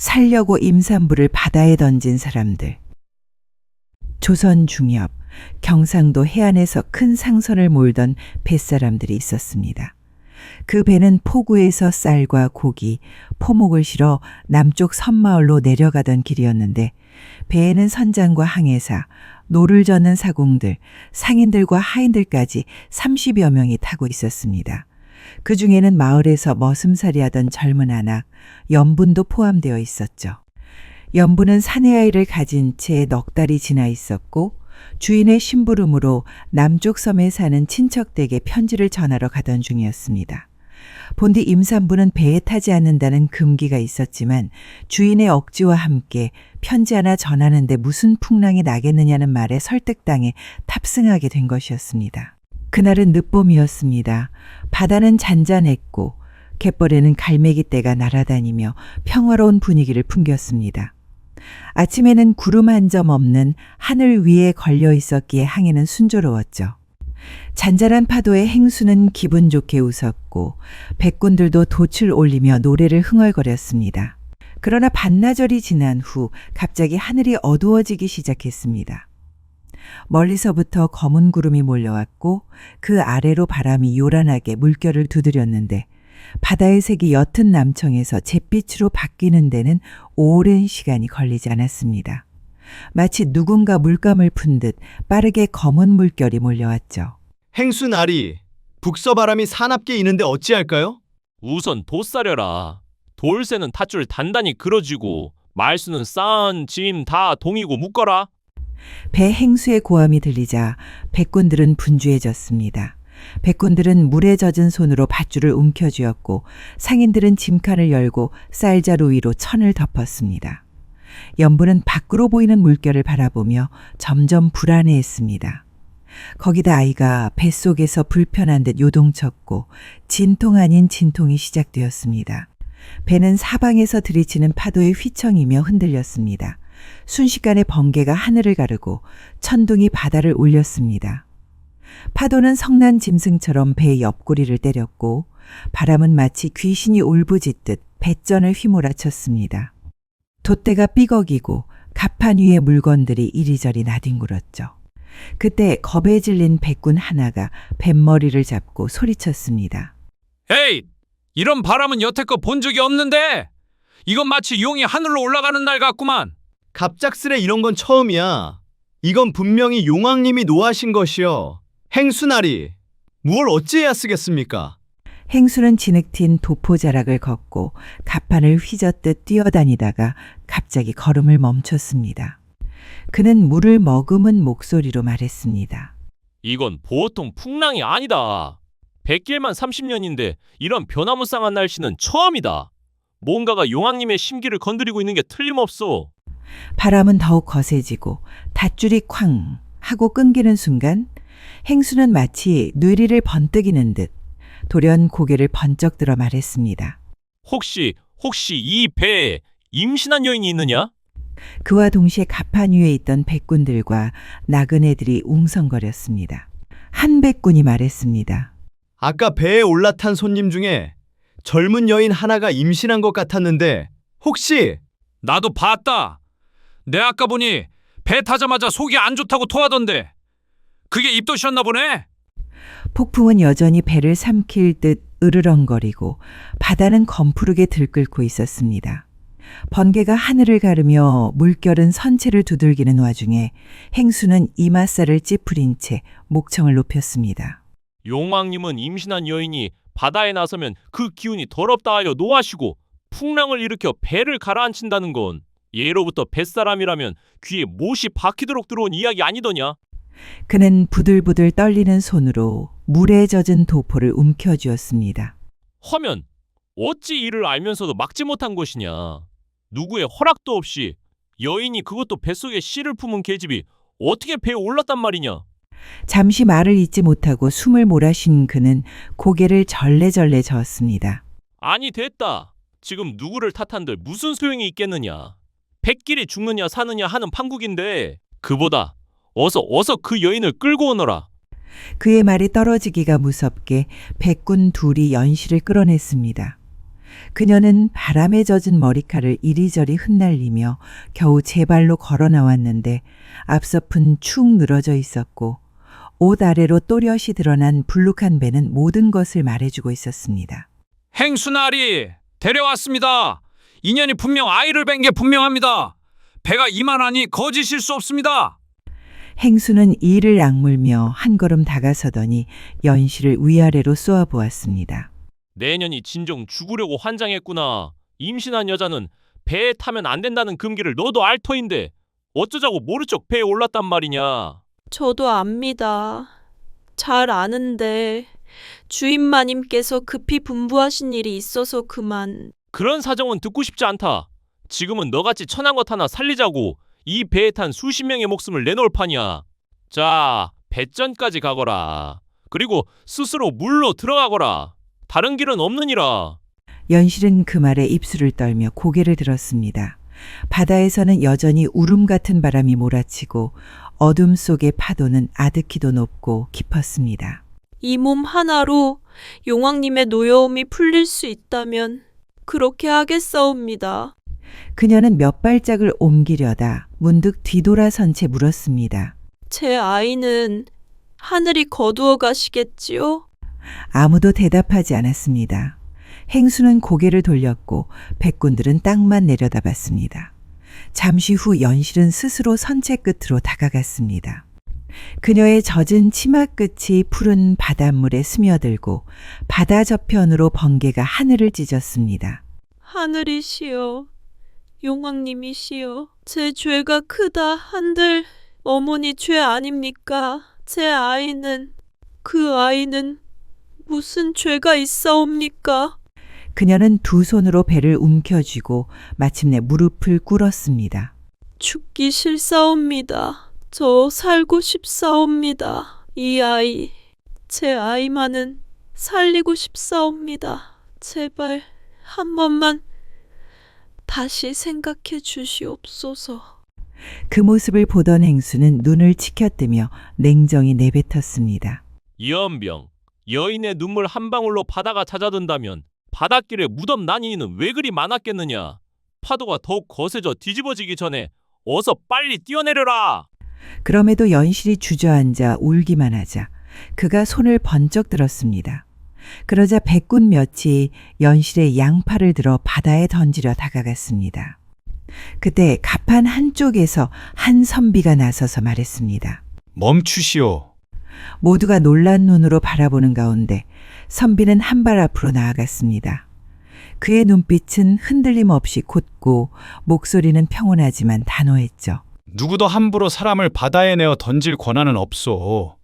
살려고 임산부를 바다에 던진 사람들. 조선 중엽, 경상도 해안에서 큰 상선을 몰던 뱃사람들이 있었습니다. 그 배는 포구에서 쌀과 고기, 포목을 실어 남쪽 섬마을로 내려가던 길이었는데 배에는 선장과 항해사, 노를 저는 사공들, 상인들과 하인들까지 30여 명이 타고 있었습니다. 그 중에는 마을에서 머슴살이 하던 젊은 아낙, 연분도 포함되어 있었죠. 연분은 사내 아이를 가진 채 넉 달이 지나 있었고 주인의 심부름으로 남쪽 섬에 사는 친척 댁에 편지를 전하러 가던 중이었습니다. 본디 임산부는 배에 타지 않는다는 금기가 있었지만 주인의 억지와 함께 편지 하나 전하는데 무슨 풍랑이 나겠느냐는 말에 설득당해 탑승하게 된 것이었습니다. 그날은 늦봄이었습니다. 바다는 잔잔했고 갯벌에는 갈매기 떼가 날아다니며 평화로운 분위기를 풍겼습니다. 아침에는 구름 한 점 없는 하늘 위에 걸려 있었기에 항해는 순조로웠죠. 잔잔한 파도에 행수는 기분 좋게 웃었고 백군들도 돛을 올리며 노래를 흥얼거렸습니다. 그러나 반나절이 지난 후 갑자기 하늘이 어두워지기 시작했습니다. 멀리서부터 검은 구름이 몰려왔고 그 아래로 바람이 요란하게 물결을 두드렸는데 바다의 색이 옅은 남청에서 잿빛으로 바뀌는 데는 오랜 시간이 걸리지 않았습니다. 마치 누군가 물감을 푼 듯 빠르게 검은 물결이 몰려왔죠. 행수 나리, 북서 바람이 사납게 이는데 어찌할까요? 우선 돛사려라. 돌쇠는 탓줄 단단히 그어지고 말수는 싼, 짐 다 동이고 묶어라. 배 행수의 고함이 들리자 백군들은 분주해졌습니다. 백군들은 물에 젖은 손으로 밧줄을 움켜쥐었고 상인들은 짐칸을 열고 쌀자루 위로 천을 덮었습니다. 연부는 밖으로 보이는 물결을 바라보며 점점 불안해했습니다. 거기다 아이가 뱃속에서 불편한 듯 요동쳤고 진통 아닌 진통이 시작되었습니다. 배는 사방에서 들이치는 파도의 휘청이며 흔들렸습니다. 순식간에 번개가 하늘을 가르고 천둥이 바다를 울렸습니다. 파도는 성난 짐승처럼 배 옆구리를 때렸고 바람은 마치 귀신이 울부짖듯 배전을 휘몰아쳤습니다. 돛대가 삐걱이고 갑판 위의 물건들이 이리저리 나뒹굴었죠. 그때 겁에 질린 백군 하나가 뱃머리를 잡고 소리쳤습니다. 에이, 이런 바람은 여태껏 본 적이 없는데 이건 마치 용이 하늘로 올라가는 날 같구만. 갑작스레 이런 건 처음이야. 이건 분명히 용왕님이 노하신 것이여. 행수 나리, 무얼 어찌해야 쓰겠습니까? 행수는 진흙 튄 도포자락을 걷고 갑판을 휘젓듯 뛰어다니다가 갑자기 걸음을 멈췄습니다. 그는 물을 머금은 목소리로 말했습니다. 이건 보통 풍랑이 아니다. 백길만 30년인데 이런 변화무쌍한 날씨는 처음이다. 뭔가가 용왕님의 심기를 건드리고 있는 게 틀림없어. 바람은 더욱 거세지고 닷줄이 쾅 하고 끊기는 순간 행수는 마치 뇌리를 번뜩이는 듯 돌연 고개를 번쩍 들어 말했습니다. 혹시 혹시 이 배에 임신한 여인이 있느냐? 그와 동시에 갑판 위에 있던 백군들과 나그네들이 웅성거렸습니다. 한 백군이 말했습니다. 아까 배에 올라탄 손님 중에 젊은 여인 하나가 임신한 것 같았는데 혹시 나도 봤다. 내 아까 보니 배 타자마자 속이 안 좋다고 토하던데. 그게 입덧이었나 보네. 폭풍은 여전히 배를 삼킬 듯 으르렁거리고 바다는 검푸르게 들끓고 있었습니다. 번개가 하늘을 가르며 물결은 선체를 두들기는 와중에 행수는 이마살을 찌푸린 채 목청을 높였습니다. 용왕님은 임신한 여인이 바다에 나서면 그 기운이 더럽다 하여 노하시고 풍랑을 일으켜 배를 가라앉힌다는 건 예로부터 뱃사람이라면 귀에 못이 박히도록 들어온 이야기 아니더냐? 그는 부들부들 떨리는 손으로 물에 젖은 도포를 움켜쥐었습니다. 하면 어찌 이를 알면서도 막지 못한 것이냐? 누구의 허락도 없이 여인이 그것도 뱃속에 씨를 품은 계집이 어떻게 배에 올랐단 말이냐? 잠시 말을 잇지 못하고 숨을 몰아쉰 그는 고개를 절레절레 저었습니다. 아니 됐다. 지금 누구를 탓한들 무슨 소용이 있겠느냐? 백길이 죽느냐 사느냐 하는 판국인데 그보다 어서 어서 그 여인을 끌고 오너라. 그의 말이 떨어지기가 무섭게 백군 둘이 연시를 끌어냈습니다. 그녀는 바람에 젖은 머리칼을 이리저리 흩날리며 겨우 제 발로 걸어 나왔는데 앞서픈 축 늘어져 있었고 옷 아래로 또렷이 드러난 불룩한 배는 모든 것을 말해주고 있었습니다. 행수나리 데려왔습니다. 인연이 분명 아이를 뵌 게 분명합니다. 배가 이만하니 거짓일 수 없습니다. 행수는 이를 악물며 한 걸음 다가서더니 연실을 위아래로 쏘아보았습니다. 내년이 진정 죽으려고 환장했구나. 임신한 여자는 배에 타면 안 된다는 금기를 너도 알 터인데 어쩌자고 모른 척 배에 올랐단 말이냐. 저도 압니다. 잘 아는데 주임마님께서 급히 분부하신 일이 있어서 그만. 그런 사정은 듣고 싶지 않다. 지금은 너같이 천한 것 하나 살리자고 이 배에 탄 수십 명의 목숨을 내놓을 판이야. 자, 배전까지 가거라. 그리고 스스로 물로 들어가거라. 다른 길은 없느니라. 연실은 그 말에 입술을 떨며 고개를 들었습니다. 바다에서는 여전히 울음 같은 바람이 몰아치고 어둠 속의 파도는 아득히도 높고 깊었습니다. 이 몸 하나로 용왕님의 노여움이 풀릴 수 있다면 그렇게 하겠사옵니다. 그녀는 몇 발짝을 옮기려다 문득 뒤돌아선 채 물었습니다. 제 아이는 하늘이 거두어 가시겠지요? 아무도 대답하지 않았습니다. 행수는 고개를 돌렸고 백군들은 땅만 내려다봤습니다. 잠시 후 연실은 스스로 선체 끝으로 다가갔습니다. 그녀의 젖은 치마 끝이 푸른 바닷물에 스며들고 바다 저편으로 번개가 하늘을 찢었습니다. 하늘이시여, 용왕님이시여, 제 죄가 크다 한들 어머니 죄 아닙니까? 제 아이는 그 아이는 무슨 죄가 있사옵니까? 그녀는 두 손으로 배를 움켜쥐고 마침내 무릎을 꿇었습니다. 죽기 싫사옵니다. 저 살고 싶사옵니다. 이 아이, 제 아이만은 살리고 싶사옵니다. 제발 한 번만 다시 생각해 주시옵소서. 그 모습을 보던 행수는 눈을 치켜뜨며 냉정히 내뱉었습니다. 이연병, 여인의 눈물 한 방울로 바다가 찾아든다면 바닷길에 무덤 난이는 왜 그리 많았겠느냐? 파도가 더욱 거세져 뒤집어지기 전에 어서 빨리 뛰어내려라! 그럼에도 연실이 주저앉아 울기만 하자 그가 손을 번쩍 들었습니다. 그러자 백군 몇이 연실의 양팔을 들어 바다에 던지려 다가갔습니다. 그때 갑판 한쪽에서 한 선비가 나서서 말했습니다. 멈추시오. 모두가 놀란 눈으로 바라보는 가운데 선비는 한 발 앞으로 나아갔습니다. 그의 눈빛은 흔들림 없이 곧고 목소리는 평온하지만 단호했죠. 누구도 함부로 사람을 바다에 내어 던질 권한은 없소.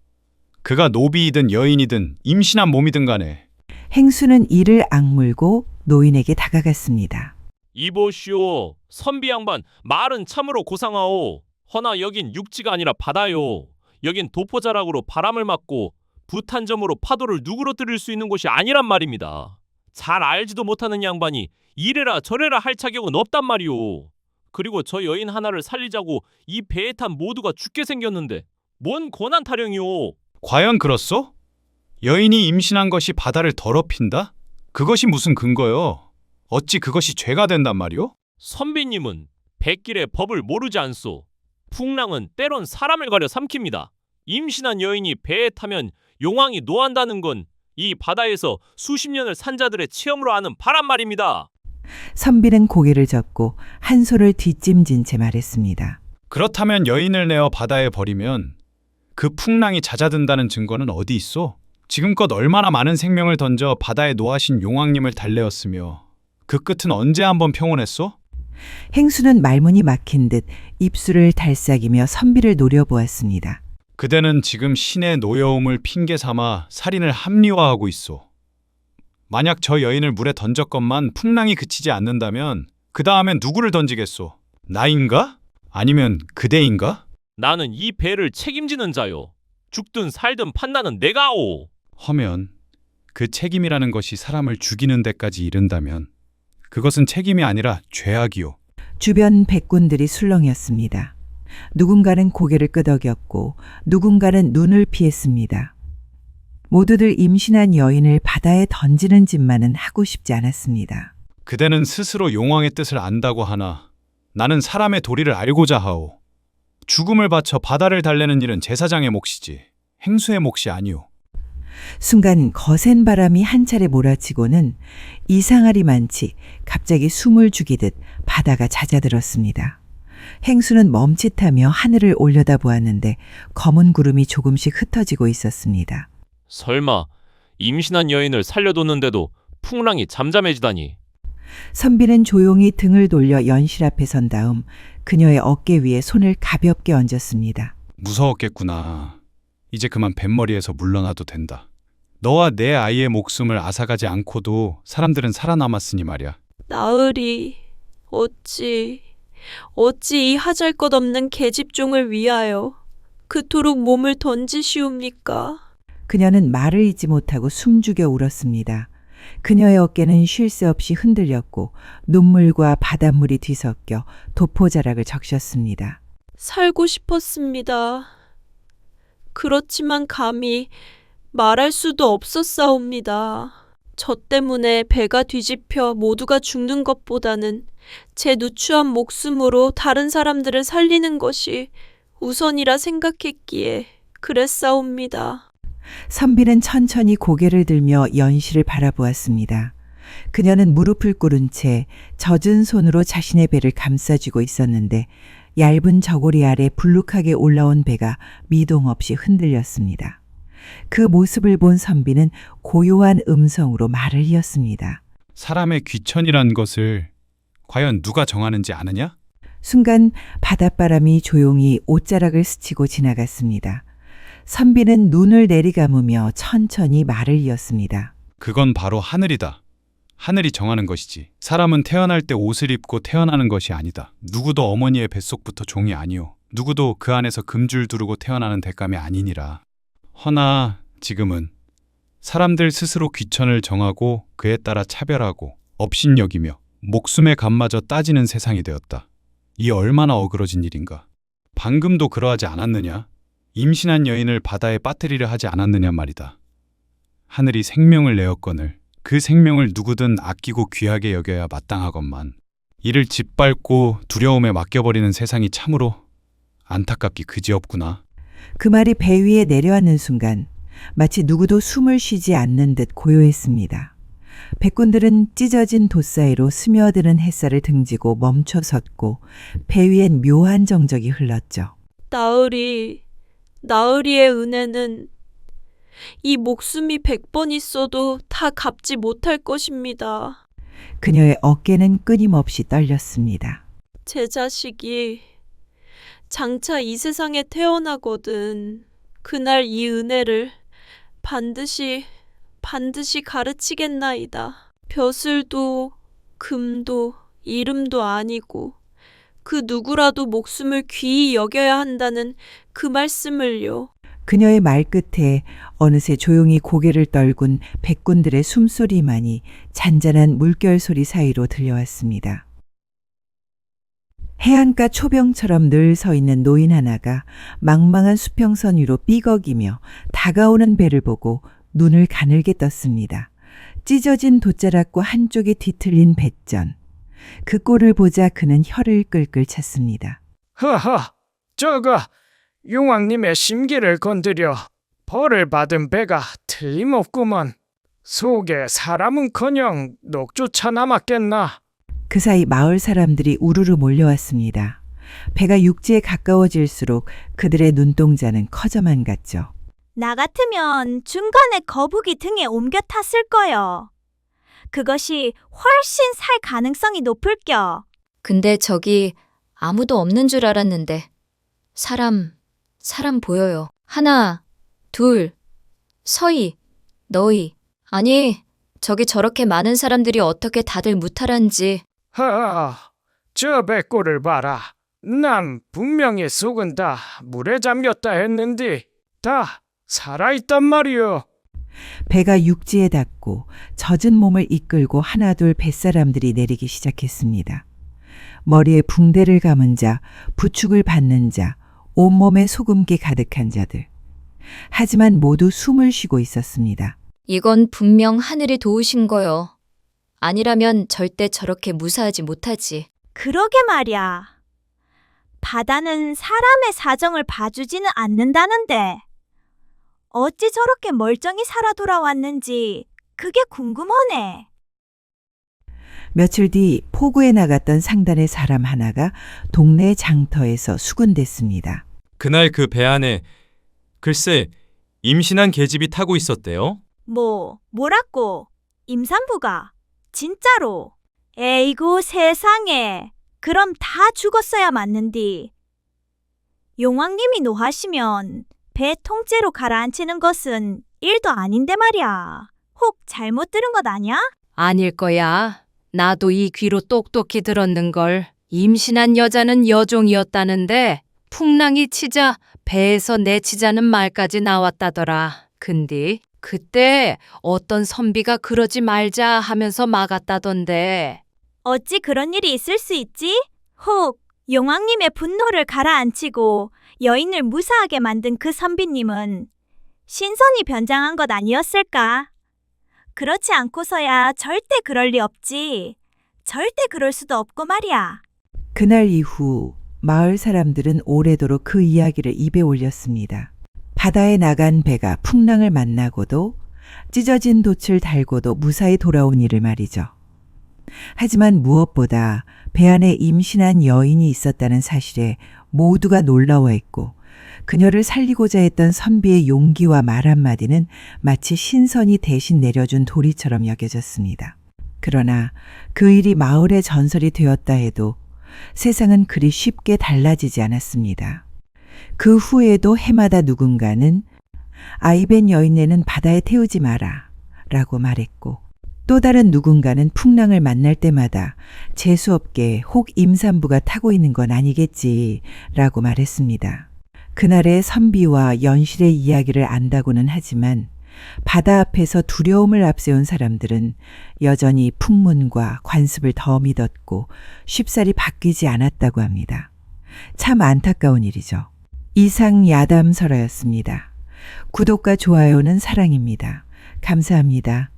그가 노비이든 여인이든 임신한 몸이든 간에 행수는 이를 악물고 노인에게 다가갔습니다. 이보시오, 선비 양반, 말은 참으로 고상하오. 허나 여긴 육지가 아니라 바다요. 여긴 도포자락으로 바람을 맞고 부탄점으로 파도를 누그러뜨릴 수 있는 곳이 아니란 말입니다. 잘 알지도 못하는 양반이 이래라 저래라 할 자격은 없단 말이오. 그리고 저 여인 하나를 살리자고 이 배에 탄 모두가 죽게 생겼는데 뭔 고난 타령이오. 과연 그렇소? 여인이 임신한 것이 바다를 더럽힌다? 그것이 무슨 근거요? 어찌 그것이 죄가 된단 말이오? 선비님은 백길의 법을 모르지 않소. 풍랑은 때론 사람을 가려 삼킵니다. 임신한 여인이 배에 타면 용왕이 노한다는 건 이 바다에서 수십 년을 산 자들의 체험으로 아는 바란 말입니다. 선비는 고개를 젓고 한 손을 뒷짐진 채 말했습니다. 그렇다면 여인을 내어 바다에 버리면 그 풍랑이 잦아든다는 증거는 어디 있소? 지금껏 얼마나 많은 생명을 던져 바다에 노하신 용왕님을 달래었으며 그 끝은 언제 한번 평온했소? 행수는 말문이 막힌 듯 입술을 달싹이며 선비를 노려보았습니다. 그대는 지금 신의 노여움을 핑계 삼아 살인을 합리화하고 있소. 만약 저 여인을 물에 던졌건만 풍랑이 그치지 않는다면 그 다음엔 누구를 던지겠소? 나인가? 아니면 그대인가? 나는 이 배를 책임지는 자요. 죽든 살든 판단은 내가오. 허면 그 책임이라는 것이 사람을 죽이는 데까지 이른다면 그것은 책임이 아니라 죄악이요. 주변 백군들이 술렁였습니다. 누군가는 고개를 끄덕였고 누군가는 눈을 피했습니다. 모두들 임신한 여인을 바다에 던지는 짓만은 하고 싶지 않았습니다. 그대는 스스로 용왕의 뜻을 안다고 하나 나는 사람의 도리를 알고자 하오. 죽음을 바쳐 바다를 달래는 일은 제사장의 몫이지 행수의 몫이 아니오. 순간 거센 바람이 한 차례 몰아치고는 이상하리 많지 갑자기 숨을 죽이듯 바다가 잦아들었습니다. 행수는 멈칫하며 하늘을 올려다보았는데 검은 구름이 조금씩 흩어지고 있었습니다. 설마 임신한 여인을 살려뒀는데도 풍랑이 잠잠해지다니. 선비는 조용히 등을 돌려 연실 앞에 선 다음 그녀의 어깨 위에 손을 가볍게 얹었습니다. 무서웠겠구나. 이제 그만 뱃머리에서 물러나도 된다. 너와 내 아이의 목숨을 앗아가지 않고도 사람들은 살아남았으니 말이야. 나으리, 어찌, 어찌 이 하잘 것 없는 계집종을 위하여 그토록 몸을 던지시옵니까? 그녀는 말을 잇지 못하고 숨죽여 울었습니다. 그녀의 어깨는 쉴 새 없이 흔들렸고 눈물과 바닷물이 뒤섞여 도포자락을 적셨습니다. 살고 싶었습니다. 그렇지만 감히 말할 수도 없었사옵니다. 저 때문에 배가 뒤집혀 모두가 죽는 것보다는 제 누추한 목숨으로 다른 사람들을 살리는 것이 우선이라 생각했기에 그랬사옵니다. 선비는 천천히 고개를 들며 연실을 바라보았습니다. 그녀는 무릎을 꿇은 채 젖은 손으로 자신의 배를 감싸쥐고 있었는데 얇은 저고리 아래 불룩하게 올라온 배가 미동 없이 흔들렸습니다. 그 모습을 본 선비는 고요한 음성으로 말을 이었습니다. 사람의 귀천이란 것을 과연 누가 정하는지 아느냐? 순간 바닷바람이 조용히 옷자락을 스치고 지나갔습니다. 선비는 눈을 내리감으며 천천히 말을 이었습니다. 그건 바로 하늘이다. 하늘이 정하는 것이지. 사람은 태어날 때 옷을 입고 태어나는 것이 아니다. 누구도 어머니의 뱃속부터 종이 아니오. 누구도 그 안에서 금줄 두르고 태어나는 대감이 아니니라. 허나 지금은 사람들 스스로 귀천을 정하고 그에 따라 차별하고 업신여기며 목숨의 값마저 따지는 세상이 되었다. 이 얼마나 어그러진 일인가. 방금도 그러하지 않았느냐? 임신한 여인을 바다에 빠뜨리려 하지 않았느냐 말이다. 하늘이 생명을 내었거늘 그 생명을 누구든 아끼고 귀하게 여겨야 마땅하건만 이를 짓밟고 두려움에 맡겨버리는 세상이 참으로 안타깝기 그지없구나. 그 말이 배 위에 내려앉는 순간 마치 누구도 숨을 쉬지 않는 듯 고요했습니다. 백군들은 찢어진 돛 사이로 스며드는 햇살을 등지고 멈춰 섰고 배 위엔 묘한 정적이 흘렀죠. 나으리, 나으리의 은혜는 이 목숨이 백 번 있어도 다 갚지 못할 것입니다. 그녀의 어깨는 끊임없이 떨렸습니다. 제 자식이 장차 이 세상에 태어나거든 그날 이 은혜를 반드시 반드시 가르치겠나이다. 벼슬도 금도 이름도 아니고 그 누구라도 목숨을 귀히 여겨야 한다는 그 말씀을요. 그녀의 말 끝에 어느새 조용히 고개를 떨군 백군들의 숨소리만이 잔잔한 물결 소리 사이로 들려왔습니다. 해안가 초병처럼 늘 서 있는 노인 하나가 망망한 수평선 위로 삐걱이며 다가오는 배를 보고 눈을 가늘게 떴습니다. 찢어진 돛자락과 한쪽에 뒤틀린 뱃전. 그 꼴을 보자 그는 혀를 끌끌 찼습니다. 허허, 저거 용왕님의 심기를 건드려 벌을 받은 배가 틀림없구먼. 속에 사람은커녕 녹조차 남았겠나. 그 사이 마을 사람들이 우르르 몰려왔습니다. 배가 육지에 가까워질수록 그들의 눈동자는 커져만 갔죠. 나 같으면 중간에 거북이 등에 옮겨 탔을 거요. 그것이 훨씬 살 가능성이 높을겨. 근데 저기 아무도 없는 줄 알았는데 사람, 사람 보여요. 하나, 둘, 서희, 너희. 아니, 저기 저렇게 많은 사람들이 어떻게 다들 무탈한지 허, 저 배꼽을 봐라. 난 분명히 속은 다 물에 잠겼다 했는데 다 살아있단 말이오. 배가 육지에 닿고 젖은 몸을 이끌고 하나둘 뱃사람들이 내리기 시작했습니다. 머리에 붕대를 감은 자, 부축을 받는 자, 온몸에 소금기 가득한 자들. 하지만 모두 숨을 쉬고 있었습니다. 이건 분명 하늘이 도우신 거요. 아니라면 절대 저렇게 무사하지 못하지. 그러게 말이야. 바다는 사람의 사정을 봐주지는 않는다는데 어찌 저렇게 멀쩡히 살아 돌아왔는지 그게 궁금하네. 며칠 뒤 포구에 나갔던 상단의 사람 하나가 동네 장터에서 수군댔습니다. 그날 그 배 안에 글쎄 임신한 계집이 타고 있었대요. 뭐, 뭐라고? 임산부가? 진짜로? 에이구 세상에. 그럼 다 죽었어야 맞는디. 용왕님이 노하시면 배 통째로 가라앉히는 것은 일도 아닌데 말이야. 혹 잘못 들은 것 아냐? 아닐 거야. 나도 이 귀로 똑똑히 들었는걸. 임신한 여자는 여종이었다는데 풍랑이 치자 배에서 내치자는 말까지 나왔다더라. 근데 그때 어떤 선비가 그러지 말자 하면서 막았다던데. 어찌 그런 일이 있을 수 있지? 혹 용왕님의 분노를 가라앉히고 여인을 무사하게 만든 그 선비님은 신선이 변장한 것 아니었을까? 그렇지 않고서야 절대 그럴 리 없지. 절대 그럴 수도 없고 말이야. 그날 이후 마을 사람들은 오래도록 그 이야기를 입에 올렸습니다. 바다에 나간 배가 풍랑을 만나고도 찢어진 돛을 달고도 무사히 돌아온 일을 말이죠. 하지만 무엇보다 배 안에 임신한 여인이 있었다는 사실에 모두가 놀라워했고 그녀를 살리고자 했던 선비의 용기와 말 한마디는 마치 신선이 대신 내려준 도리처럼 여겨졌습니다. 그러나 그 일이 마을의 전설이 되었다 해도 세상은 그리 쉽게 달라지지 않았습니다. 그 후에도 해마다 누군가는 아이벤 여인네는 바다에 태우지 마라 라고 말했고 또 다른 누군가는 풍랑을 만날 때마다 재수없게 혹 임산부가 타고 있는 건 아니겠지 라고 말했습니다. 그날의 선비와 연실의 이야기를 안다고는 하지만 바다 앞에서 두려움을 앞세운 사람들은 여전히 풍문과 관습을 더 믿었고 쉽사리 바뀌지 않았다고 합니다. 참 안타까운 일이죠. 이상 야담설화였습니다. 구독과 좋아요는 사랑입니다. 감사합니다.